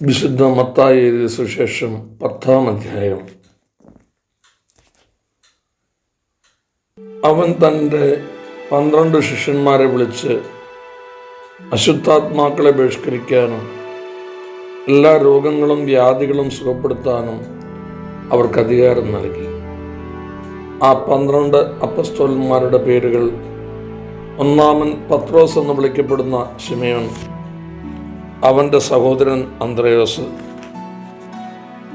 വിശുദ്ധ മത്തായി എഴുതിയ സുശേഷം പത്താം അധ്യായം. അവൻ തന്റെ പന്ത്രണ്ട് ശിഷ്യന്മാരെ വിളിച്ച് അശുദ്ധാത്മാക്കളെ ബഹിഷ്കരിക്കാനും എല്ലാ രോഗങ്ങളും വ്യാധികളും സുഖപ്പെടുത്താനും അവർക്ക് അധികാരം നൽകി. ആ പന്ത്രണ്ട് അപ്പസ്തോലന്മാരുടെ പേരുകൾ ഒന്നാമൻ പത്രോസ് എന്ന് വിളിക്കപ്പെടുന്ന ശിമയോൻ അവന്റെ സഹോദരൻ അന്ത്രയോസ്.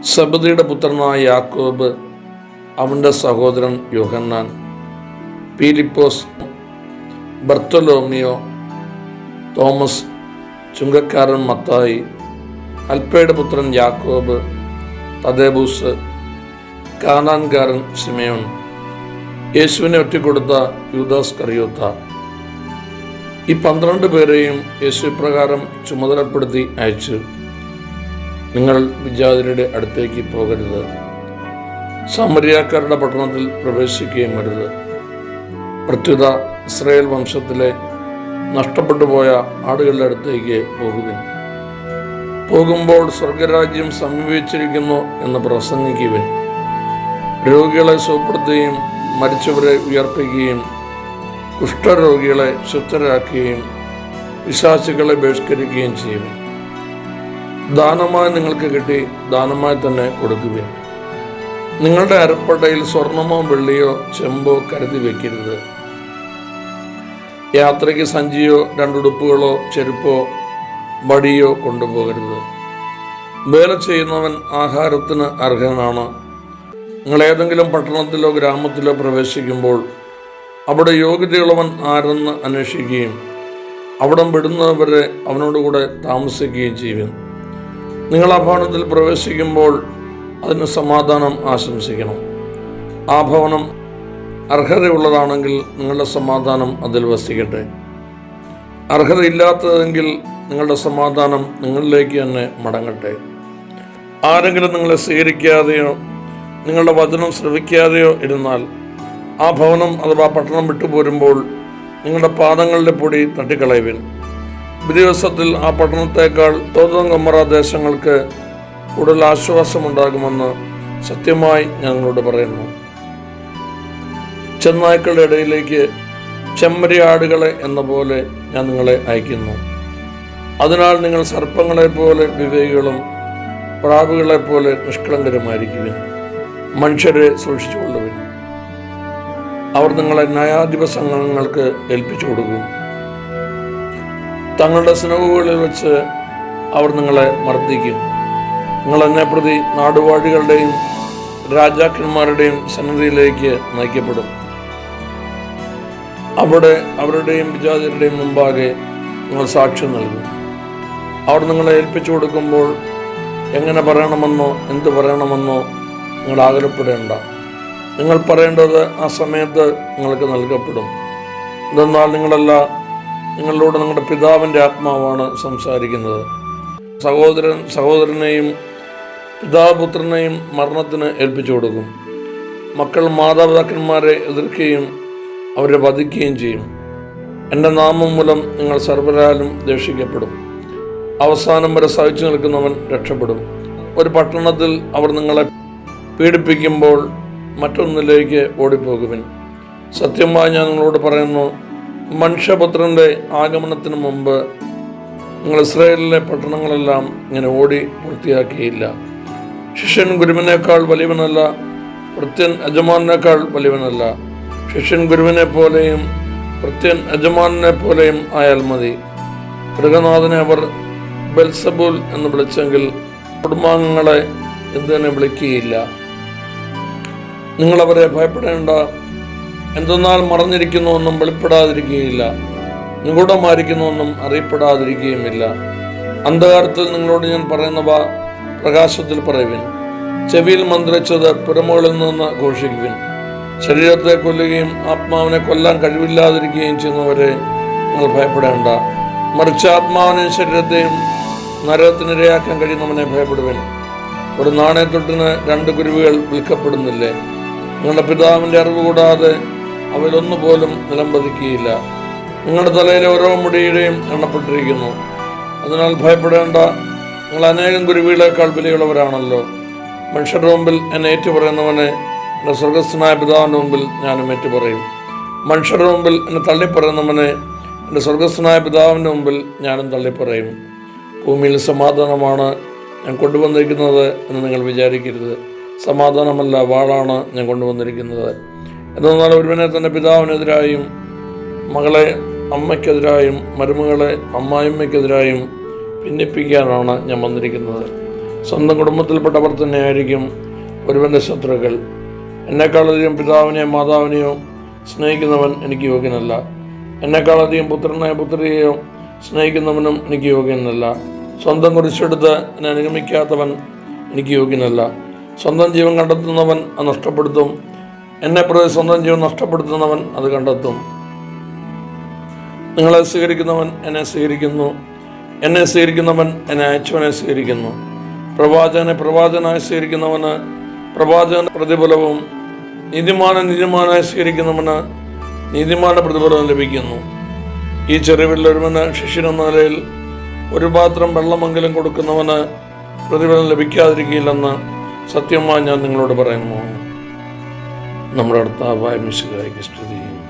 സബദിയുടെ പുത്രനായ യാക്കോബ് അവന്റെ സഹോദരൻ യോഹന്നാൻ. പീലിപ്പോസ് ബർത്തലോമിയോ തോമസ് ചുങ്കക്കാരൻ മത്തായി അൽപ്പയുടെ പുത്രൻ യാക്കോബ് തദേബൂസ് കാനാൻകാരൻ സിമയോൺ യേശുവിനെ ഒറ്റിക്കൊടുത്ത യൂദാസ് കറിയോത്ത ഈ പന്ത്രണ്ട് പേരെയും യേശു പ്രകാരം ചുമതലപ്പെടുത്തി അയച്ചു. നിങ്ങൾ വിജാതിരുടെ അടുത്തേക്ക് പോകരുത്. സമരിയാക്കാരുടെ പട്ടണത്തിൽ പ്രവേശിക്കുകയും വരുത് പ്രത്യുത ഇസ്രയേൽ വംശത്തിലെ നഷ്ടപ്പെട്ടു പോയ ആടുകളുടെ അടുത്തേക്ക് പോകുവിൻ. പോകുമ്പോൾ സ്വർഗരാജ്യം സമീപിച്ചിരിക്കുന്നു എന്ന് പ്രസംഗിക്കുവിൻ. രോഗികളെ സുഖപ്പെടുത്തുകയും മരിച്ചവരെ ഉയർപ്പിക്കുകയും കുഷ്ഠരോഗികളെ ശുദ്ധരാക്കുകയും വിശ്വാസികളെ ബഹിഷ്കരിക്കുകയും ചെയ്യുവിൻ. ദാനമായി നിങ്ങൾക്ക് കിട്ടി ദാനമായി തന്നെ കൊടുക്കുവിൻ. നിങ്ങളുടെ അരപ്പടയിൽ സ്വർണമോ വെള്ളിയോ ചെമ്പോ കരുതി വയ്ക്കരുത് യാത്രയ്ക്ക് സഞ്ചിയോ രണ്ടുടുപ്പുകളോ ചെരുപ്പോ വടിയോ കൊണ്ടുപോകരുത്. വേല ചെയ്യുന്നവൻ ആഹാരത്തിന് അർഹനാണ്. നിങ്ങൾ ഏതെങ്കിലും പട്ടണത്തിലോ ഗ്രാമത്തിലോ പ്രവേശിക്കുമ്പോൾ അവിടെ യോഗ്യതയുള്ളവൻ ആരെന്ന് അന്വേഷിക്കുകയും അവിടം വിടുന്നവരെ അവനോടുകൂടെ താമസിക്കുകയും ചെയ്യും നിങ്ങൾ ആ ഭവനത്തിൽ പ്രവേശിക്കുമ്പോൾ അതിന് സമാധാനം ആശംസിക്കണം. ആ ഭവനം അർഹതയുള്ളതാണെങ്കിൽ നിങ്ങളുടെ സമാധാനം അതിൽ വസിക്കട്ടെ. അർഹതയില്ലാത്തതെങ്കിൽ നിങ്ങളുടെ സമാധാനം നിങ്ങളിലേക്ക് തന്നെ മടങ്ങട്ടെ. ആരെങ്കിലും നിങ്ങളെ സ്വീകരിക്കാതെയോ നിങ്ങളുടെ വചനം ശ്രവിക്കാതെയോ ഇരുന്നാൽ ആ ഭവനം അഥവാ പട്ടണം വിട്ടുപോരുമ്പോൾ നിങ്ങളുടെ പാദങ്ങളുടെ പൊടി തട്ടിക്കളയുവിൻ. ദിവസത്തിൽ ആ പട്ടണത്തേക്കാൾ തോതം കമ്മറ ദേശങ്ങൾക്ക് കൂടുതൽ ആശ്വാസമുണ്ടാകുമെന്ന് സത്യമായി ഞങ്ങളോട് പറയുന്നു. ചെന്നായ്ക്കളുടെ ഇടയിലേക്ക് ചെമ്മരിയാടുകളെ എന്ന പോലെ ഞാൻ നിങ്ങളെ അയക്കുന്നു. അതിനാൽ നിങ്ങൾ സർപ്പങ്ങളെ പോലെ വിവേകികളും പ്രാവുകളെ പോലെ നിഷ്കളങ്കരുമായിരിക്കുവിൻ. മനുഷ്യരെ സൂക്ഷിച്ചുകൊള്ളുവിൻ. അവർ നിങ്ങളെ ന്യായാധിപ സംഘങ്ങൾക്ക് ഏൽപ്പിച്ചു കൊടുക്കും. തങ്ങളുടെ സിനവുകളിൽ വെച്ച് അവർ നിങ്ങളെ മർദ്ദിക്കും. നിങ്ങൾ എന്നെ പ്രതി നാടുവാഴികളുടെയും രാജാക്കന്മാരുടെയും സന്നിധിയിലേക്ക് നയിക്കപ്പെടും. അവിടെ അവരുടെയും വിജാതിരുടെയും മുമ്പാകെ നിങ്ങൾ സാക്ഷ്യം നൽകും. അവർ നിങ്ങളെ ഏൽപ്പിച്ചു കൊടുക്കുമ്പോൾ എങ്ങനെ പറയണമെന്നോ എന്ത് പറയണമെന്നോ നിങ്ങൾ ആഗ്രഹപ്പെടേണ്ട നിങ്ങൾ പറയേണ്ടത് ആ സമയത്ത് നിങ്ങൾക്ക് നൽകപ്പെടും. എന്തെന്നാൽ നിങ്ങളല്ല നിങ്ങളോട് നിങ്ങളുടെ പിതാവിന്റെ ആത്മാവാണ് സംസാരിക്കുന്നത്. സഹോദരൻ സഹോദരനെയും പിതാപുത്രനെയും മരണത്തിന് ഏൽപ്പിച്ചു കൊടുക്കും. മക്കൾ മാതാപിതാക്കന്മാരെ എതിർക്കുകയും അവരെ വധിക്കുകയും ചെയ്യും. എന്റെ നാമം മൂലം നിങ്ങൾ സർവരാലും ദേഷിക്കപ്പെടും അവസാനം വരെ സഹിച്ചു നിൽക്കുന്നവൻ രക്ഷപ്പെടും. ഒരു പട്ടണത്തിൽ അവർ നിങ്ങളെ പീഡിപ്പിക്കുമ്പോൾ മറ്റൊന്നിലേക്ക് ഓടിപ്പോകുവിൻ. സത്യമായി ഞാൻ നിങ്ങളോട് പറയുന്നു മനുഷ്യപുത്രന്റെ ആഗമനത്തിന് മുമ്പ് നിങ്ങൾ ഇസ്രയേലിലെ പട്ടണങ്ങളെല്ലാം ഇങ്ങനെ ഓടി പൂർത്തിയാക്കിയില്ല. ശിഷ്യൻ ഗുരുവിനേക്കാൾ വലിയവനല്ല വൃത്യൻ യജമാനേക്കാൾ വലിയവനല്ല. ശിഷ്യൻ ഗുരുവിനെ പോലെയും വൃത്യൻ യജമാനെ പോലെയും ആയാൽ മതി. മൃഗനാഥനെ അവർ ബെൽസബൂൽ എന്ന് വിളിച്ചെങ്കിൽ കുടുംബാംഗങ്ങളെ എന്തിനെ വിളിക്കുകയില്ല. നിങ്ങളവരെ ഭയപ്പെടേണ്ട. എന്തെന്നാൽ മറഞ്ഞിരിക്കുന്നുവെന്നും വെളിപ്പെടാതിരിക്കുകയില്ല. നിഗൂഢമായിരിക്കുന്നുവെന്നും അറിയപ്പെടാതിരിക്കുകയുമില്ല. അന്ധകാരത്തിൽ നിങ്ങളോട് ഞാൻ പറയുന്നവ പ്രകാശത്തിൽ പറയുവിൻ. ചെവിയിൽ മന്ത്രിച്ചത് പുരമുകളിൽ നിന്ന് ഘോഷിക്കുവിൻ. ശരീരത്തെ കൊല്ലുകയും ആത്മാവിനെ കൊല്ലാൻ കഴിവില്ലാതിരിക്കുകയും ചെയ്യുന്നവരെ നിങ്ങൾ ഭയപ്പെടേണ്ട. മറിച്ച് ആത്മാവിനെയും ശരീരത്തെയും നരകത്തിനിരയാക്കാൻ കഴിയുന്നവനെ ഭയപ്പെടുവിൻ. ഒരു നാണയത്തൊട്ടിന് രണ്ട് കുരുവികൾ വിൽക്കപ്പെടുന്നില്ലേ? നിങ്ങളുടെ പിതാവിന്റെ അറിവ് കൂടാതെ അവയിലൊന്നുപോലും നിലംപതിക്കുകയില്ല. നിങ്ങളുടെ തലയിലെ ഓരോ മുടിയുടെയും എണ്ണപ്പെട്ടിരിക്കുന്നു. അതിനാൽ ഭയപ്പെടേണ്ട നിങ്ങൾ അനേകം കുരുവികളെക്കാൾ വിലയുള്ളവരാണല്ലോ മനുഷ്യരുടെ മുമ്പിൽ എന്നെ ഏറ്റുപറയുന്നവനെ എന്റെ സ്വർഗസ്ഥനായ പിതാവിന്റെ മുമ്പിൽ ഞാനും ഏറ്റുപറയും. മനുഷ്യരുടെ മുമ്പിൽ എന്നെ തള്ളിപ്പറയുന്നവനെ എന്റെ സ്വർഗസ്ഥനായ പിതാവിന്റെ മുമ്പിൽ ഞാനും തള്ളിപ്പറയും. ഭൂമിയിൽ സമാധാനമാണ് ഞാൻ കൊണ്ടുവന്നിരിക്കുന്നത് എന്ന് നിങ്ങൾ വിചാരിക്കരുത്. സമാധാനമല്ല വാളാണ് ഞാൻ കൊണ്ടുവന്നിരിക്കുന്നത്. എന്നാൽ ഒരുവനെ തന്നെ പിതാവിനെതിരായും മകളെ അമ്മയ്ക്കെതിരായും മരുമകളെ അമ്മായിമ്മയ്ക്കെതിരായും ഭിന്നിപ്പിക്കാനാണ് ഞാൻ വന്നിരിക്കുന്നത്. സ്വന്തം കുടുംബത്തിൽപ്പെട്ടവർ തന്നെയായിരിക്കും ഒരുവന്റെ ശത്രുക്കൾ. എന്നെക്കാളധികം പിതാവിനെയോ മാതാവിനെയോ സ്നേഹിക്കുന്നവൻ എനിക്ക് യോഗ്യനല്ല. എന്നെക്കാളധികം പുത്രനെയോ പുത്രിയെയോ സ്നേഹിക്കുന്നവനും എനിക്ക് യോഗ്യനല്ല. സ്വന്തം കുറിച്ചെടുത്ത് എന്നെ അനുഗമിക്കാത്തവൻ എനിക്ക് യോഗ്യനല്ല. സ്വന്തം ജീവൻ കണ്ടെത്തുന്നവൻ അത് നഷ്ടപ്പെടുത്തും. എന്നെ പ്രതി സ്വന്തം ജീവൻ നഷ്ടപ്പെടുത്തുന്നവൻ അത് കണ്ടെത്തും. നിങ്ങളെ സ്വീകരിക്കുന്നവൻ എന്നെ സ്വീകരിക്കുന്നു. എന്നെ സ്വീകരിക്കുന്നവൻ എന്നെ അയച്ചവനെ സ്വീകരിക്കുന്നു. പ്രവാചകനെ പ്രവാചകനായി സ്വീകരിക്കുന്നവന് പ്രവാചകൻ പ്രതിഫലവും നീതിമാനെ നീതിമാനായി സ്വീകരിക്കുന്നവന് നീതിമാന്റെ പ്രതിഫലവും ലഭിക്കുന്നു. ഈ ചെറിയ ഒരുവന് ശിഷ്യനെന്ന നിലയിൽ ഒരു പാത്രം വെള്ളമെങ്കിലും കൊടുക്കുന്നവന് പ്രതിഫലം ലഭിക്കാതിരിക്കില്ലെന്ന് സത്യമായി ഞാൻ നിങ്ങളോട് പറയുന്നു നമ്മുടെ അടുത്താവായ മിശുകായിക്ക് സ്തുതിയും.